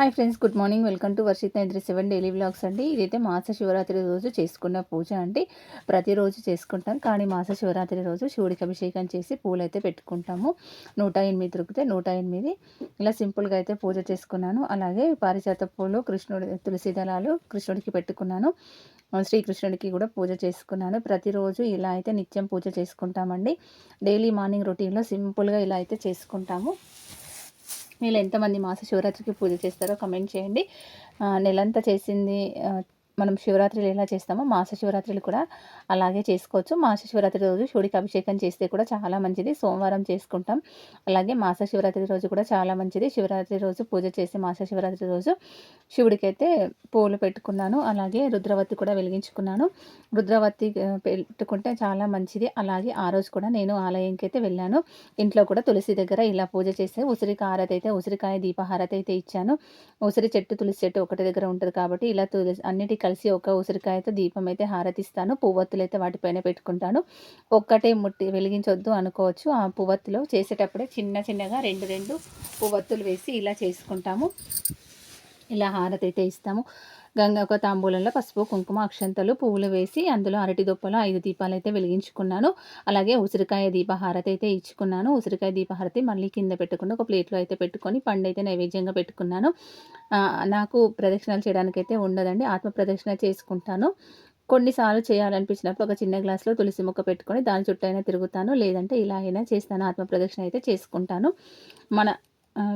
Hi friends good morning. Welcome to Varshith నైద్రి seven daily blogs అండి. ఇదైతే మాస శివరాత్రి రోజు చేసుకున్న పూజ అండి. ప్రతిరోజు చేసుకుంటాం కానీ మాస శివరాత్రి రోజు శివుడికి అభిషేకం చేసి పూలు అయితే పెట్టుకుంటాము. నూట ఎనిమిది దొరికితే నూట ఎనిమిది. ఇలా సింపుల్గా అయితే పూజ చేసుకున్నాను. అలాగే పారిజాత పూలు కృష్ణుడి తులసి దళాలు కృష్ణుడికి పెట్టుకున్నాను. శ్రీకృష్ణుడికి కూడా పూజ చేసుకున్నాను. ప్రతిరోజు ఇలా అయితే నిత్యం పూజ చేసుకుంటామండి. డైలీ మార్నింగ్ రొటీన్లో సింపుల్గా ఇలా అయితే చేసుకుంటాము. మీరు ఎంతమంది మాస శివరాత్రికి పూజ చేస్తారో కమెంట్ చేయండి. నెలంతా చేసింది మనం శివరాత్రిలు ఎలా చేస్తామో మాస శివరాత్రులు కూడా అలాగే చేసుకోవచ్చు. మాస శివరాత్రి రోజు శివుడికి అభిషేకం చేస్తే కూడా చాలా మంచిది. సోమవారం చేసుకుంటాం. అలాగే మాస శివరాత్రి రోజు కూడా చాలా మంచిది. శివరాత్రి రోజు పూజ చేసి మాస శివరాత్రి రోజు శివుడికి అయితే పూలు పెట్టుకున్నాను. అలాగే రుద్రవతి కూడా వెలిగించుకున్నాను. రుద్రవతి పెట్టుకుంటే చాలా మంచిది. అలాగే ఆ రోజు కూడా నేను ఆలయంకి అయితే వెళ్ళాను. ఇంట్లో కూడా తులసి దగ్గర ఇలా పూజ చేస్తే ఉసిరికాయ హారతి అయితే ఉసిరికాయ దీపహారతి అయితే ఇచ్చాను. ఉసిరి చెట్టు తులసి చెట్టు ఒకటి దగ్గర ఉంటుంది కాబట్టి ఇలా తులసి అన్నిటికీ కలిసి ఒక ఉసిరికాయతో దీపం అయితే హారతిస్తాను. పువ్వొత్తులు అయితే వాటిపైన పెట్టుకుంటాను. ఒక్కటే ముట్టి వెలిగించొద్దు అనుకోవచ్చు. ఆ పువ్వొత్తులో చేసేటప్పుడే చిన్న చిన్నగా రెండు రెండు పువ్వొత్తులు వేసి ఇలా చేసుకుంటాము. ఇలా హారతి అయితే ఇస్తాము. గంగా తాంబూలంలో పసుపు కుంకుమ అక్షంతలు పువ్వులు వేసి అందులో అరటి దొప్పలో ఐదు దీపాలు అయితే వెలిగించుకున్నాను. అలాగే ఉసిరికాయ దీపహారతి అయితే ఇచ్చుకున్నాను. ఉసిరికాయ దీపహారతి మళ్ళీ కింద పెట్టుకుని ఒక ప్లేట్లో అయితే పెట్టుకొని పండు అయితే నైవేద్యంగా పెట్టుకున్నాను. నాకు ప్రదక్షిణలు చేయడానికి అయితే ఉండదండి. ఆత్మ ప్రదక్షిణ చేసుకుంటాను. కొన్నిసార్లు చేయాలనిపించినప్పుడు ఒక చిన్న గ్లాస్లో తులసి మొక్క పెట్టుకొని దాని చుట్టూ అయినా తిరుగుతాను. లేదంటే ఇలా అయినా చేస్తాను. ఆత్మ ప్రదక్షిణ అయితే చేసుకుంటాను. మన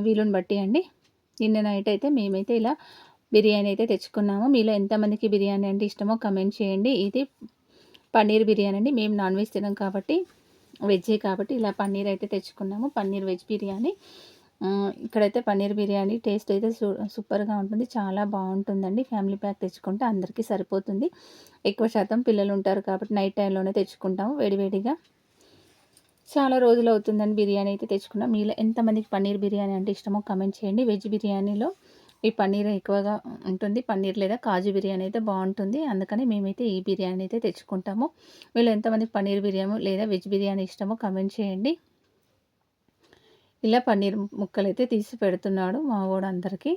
వీలుని బట్టి అండి. నిన్న నైట్ అయితే మేమైతే ఇలా బిర్యానీ అయితే తెచ్చుకున్నాము. మీలో ఎంతమందికి బిర్యానీ అంటే ఇష్టమో కమెంట్ చేయండి. ఇది పన్నీర్ బిర్యానీ అండి. మేము నాన్ వెజ్ తినాం కాబట్టి వెజ్జే కాబట్టి ఇలా పన్నీర్ అయితే తెచ్చుకున్నాము. పన్నీర్ వెజ్ బిర్యానీ. ఇక్కడైతే పన్నీర్ బిర్యానీ టేస్ట్ అయితే సూపర్గా ఉంటుంది. చాలా బాగుంటుందండి. ఫ్యామిలీ ప్యాక్ తెచ్చుకుంటే అందరికీ సరిపోతుంది. ఎక్కువ శాతం పిల్లలు ఉంటారు కాబట్టి నైట్ టైంలోనే తెచ్చుకుంటాము వేడివేడిగా. చాలా రోజులు అవుతుందండి బిర్యానీ అయితే తెచ్చుకున్నాం. మీలో ఎంతమందికి పన్నీర్ బిర్యానీ అంటే ఇష్టమో కమెంట్ చేయండి. వెజ్ బిర్యానీలో ఈ పన్నీర్ ఎక్కువగా ఉంటుంది. పన్నీర్ లేదా కాజు బిర్యానీ అయితే బాగుంటుంది. అందుకని మేమైతే ఈ బిర్యానీ అయితే తెచ్చుకుంటాము. వీళ్ళు ఎంతమంది పన్నీర్ బిర్యానీ లేదా వెజ్ బిర్యానీ ఇష్టమో కమెంట్ చేయండి. ఇలా పన్నీర్ ముక్కలు అయితే తీసి పెడుతున్నాడు మా వాడు అందరికీ.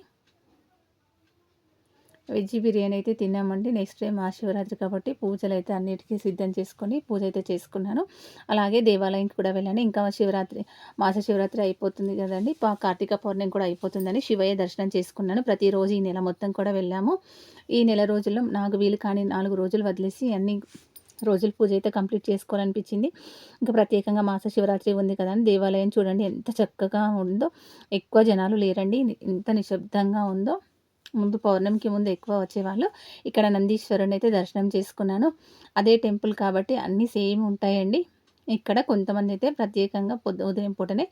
వెజ్ బిర్యానీ అయితే తిన్నామండి. నెక్స్ట్ డే మహాశివరాత్రి కాబట్టి పూజలు అయితే అన్నిటికీ సిద్ధం చేసుకొని పూజ అయితే చేసుకున్నాను. అలాగే దేవాలయంకి కూడా వెళ్ళాను. ఇంకా శివరాత్రి మాస శివరాత్రి అయిపోతుంది కదండి. కార్తీక పౌర్ణమి కూడా అయిపోతుందని శివయ్య దర్శనం చేసుకున్నాను. ప్రతిరోజు ఈ నెల మొత్తం కూడా వెళ్ళాము. ఈ నెల రోజుల్లో నాకు వీలు కానీ నాలుగు రోజులు వదిలేసి అన్ని రోజులు పూజ అయితే కంప్లీట్ చేసుకోవాలనిపించింది. ఇంకా ప్రత్యేకంగా మాస శివరాత్రి ఉంది కదా దేవాలయం చూడండి ఎంత చక్కగా ఉందో. ఎక్కువ జనాలు లేరండి. ఎంత నిశ్శబ్దంగా ఉందో. ముందు పౌర్ణమికి ముందు ఎక్కువ వచ్చేవాళ్ళు. ఇక్కడ నందీశ్వరుని అయితే దర్శనం చేసుకున్నాను. అదే టెంపుల్ కాబట్టి అన్నీ సేమ్ ఉంటాయండి. ఇక్కడ కొంతమంది అయితే ప్రత్యేకంగా పొద్దు ఉదయం పూటనే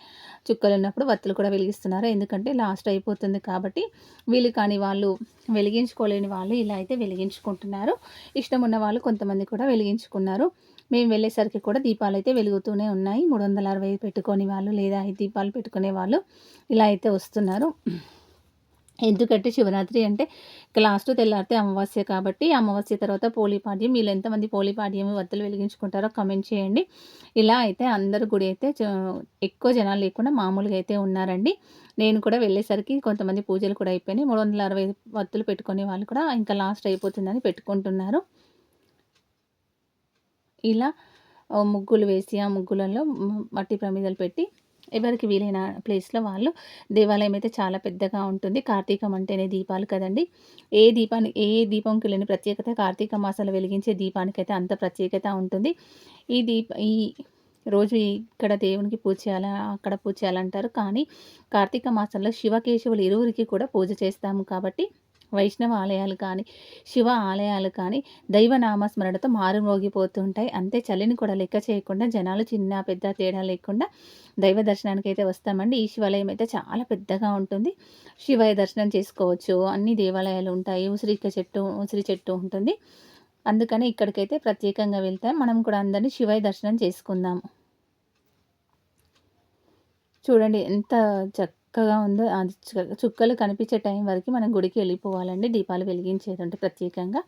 చుక్కలు ఉన్నప్పుడు వత్తులు కూడా వెలిగిస్తున్నారు. ఎందుకంటే లాస్ట్ అయిపోతుంది కాబట్టి వీళ్ళు కానీ వాళ్ళు వెలిగించుకోలేని వాళ్ళు ఇలా అయితే వెలిగించుకుంటున్నారు. ఇష్టం ఉన్న వాళ్ళు కొంతమంది కూడా వెలిగించుకున్నారు. మేము వెళ్ళేసరికి కూడా దీపాలు అయితే వెలుగుతూనే ఉన్నాయి. మూడు వందల అరవై పెట్టుకొని వాళ్ళు లేదా ఐదు దీపాలు పెట్టుకునే వాళ్ళు ఇలా అయితే వస్తున్నారు. ఎందుకంటే శివరాత్రి అంటే లాస్ట్ తెల్లారితే అమావాస్య కాబట్టి అమావాస్య తర్వాత పోలీపాడ్యం వీళ్ళు ఎంతమంది పోలీపాడ్యం వత్తులు వెలిగించుకుంటారో కమెంట్ చేయండి. ఇలా అయితే అందరు గుడి అయితే ఎక్కువ జనాలు లేకుండా మామూలుగా అయితే ఉన్నారండి. నేను కూడా వెళ్ళేసరికి కొంతమంది పూజలు కూడా అయిపోయినాయి. మూడు వందల అరవై వత్తులు పెట్టుకునే వాళ్ళు కూడా ఇంకా లాస్ట్ అయిపోతుందని పెట్టుకుంటున్నారు. ఇలా ముగ్గులు వేసి ఆ ముగ్గులలో మట్టి ప్రమిదలు పెట్టి ఎవరికి వీలైన ప్లేస్లో వాళ్ళు దేవాలయం అయితే చాలా పెద్దగా ఉంటుంది. కార్తీకం అంటేనే దీపాలు కదండి. ఏ దీపాన్ని ఏ దీపంకి లేని ప్రత్యేకత కార్తీక మాసాలు వెలిగించే దీపానికైతే అంత ప్రత్యేకత ఉంటుంది. ఈ దీప ఈ రోజు ఇక్కడ దేవునికి పూజ చేయాలా అక్కడ పూజ చేయాలంటారు. కానీ కార్తీక మాసంలో శివకేశవులు ఇరువురికి కూడా పూజ చేస్తాము కాబట్టి వైష్ణవ ఆలయాలు కానీ శివ ఆలయాలు కానీ దైవనామస్మరణతో మారుమోగిపోతుంటాయి అంతే చలిని కూడా లెక్క చేయకుండా జనాలు చిన్న పెద్ద తేడా లేకుండా దైవ దర్శనానికి అయితే వస్తామండి. ఈ శివాలయం అయితే చాలా పెద్దగా ఉంటుంది. శివయ్య దర్శనం చేసుకోవచ్చు. అన్ని దేవాలయాలు ఉంటాయి. ఉసిరిక చెట్టు ఉసిరి చెట్టు ఉంటుంది. అందుకని ఇక్కడికైతే ప్రత్యేకంగా వెళ్తాం. మనం కూడా అందరినీ శివయ దర్శనం చేసుకుందాము. చూడండి ఎంత చక్క చక్కగా ఉందో అది చుక్కలు కనిపించే టైం వరకు మనం గుడికి వెళ్ళిపోవాలండి. దీపాలు వెలిగించేది ప్రత్యేకంగా.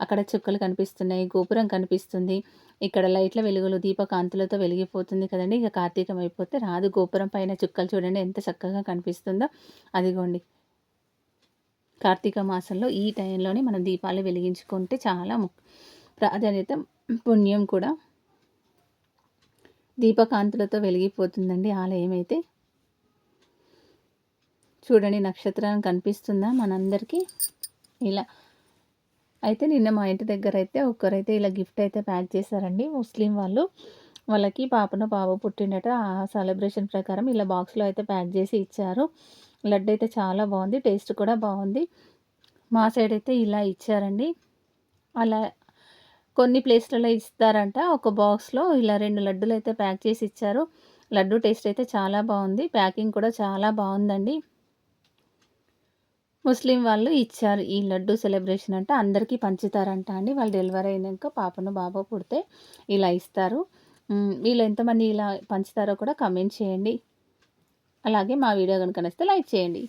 అక్కడ చుక్కలు కనిపిస్తున్నాయి గోపురం కనిపిస్తుంది. ఇక్కడ లైట్ల వెలుగులు దీపకాంతులతో వెలిగిపోతుంది కదండి. ఇక కార్తీకం అయిపోతే రాదు. గోపురం పైన చుక్కలు చూడండి ఎంత చక్కగా కనిపిస్తుందో. అదిగోండి. కార్తీక మాసంలో ఈ టైంలోనే మనం దీపాలు వెలిగించుకుంటే చాలా ప్రాధాన్యత పుణ్యం కూడా. దీపకాంతులతో వెలిగిపోతుందండి ఆలయం అయితే. చూడండి నక్షత్రం కనిపిస్తుందా మనందరికీ? ఇలా. అయితే నిన్న మా ఇంటి దగ్గర అయితే ఒక్కరైతే ఇలా గిఫ్ట్ అయితే ప్యాక్ చేశారండి. ముస్లిం వాళ్ళు వాళ్ళకి పాపను బాబు పుట్టిండట. ఆ సెలబ్రేషన్ ప్రకారం ఇలా బాక్స్లో అయితే ప్యాక్ చేసి ఇచ్చారు. లడ్డు అయితే చాలా బాగుంది టేస్ట్ కూడా బాగుంది. మా సైడ్ అయితే ఇలా ఇచ్చారండి. అలా కొన్ని ప్లేస్లలో ఇస్తారంట. ఒక బాక్స్లో ఇలా రెండు లడ్డులు అయితే ప్యాక్ చేసి ఇచ్చారు. లడ్డు టేస్ట్ అయితే చాలా బాగుంది. ప్యాకింగ్ కూడా చాలా బాగుందండి. ముస్లిం వాళ్ళు ఇచ్చారు ఈ లడ్డు సెలబ్రేషన్ అంటే అందరికీ పంచుతారంట అండి. వాళ్ళు డెలివరీ అయినాక పాపను బాబు పుడితే ఇలా ఇస్తారు. వీళ్ళు ఎంతమంది ఇలా పంచుతారో కూడా కమెంట్ చేయండి. అలాగే మా వీడియో కనుక నచ్చితే లైక్ చేయండి.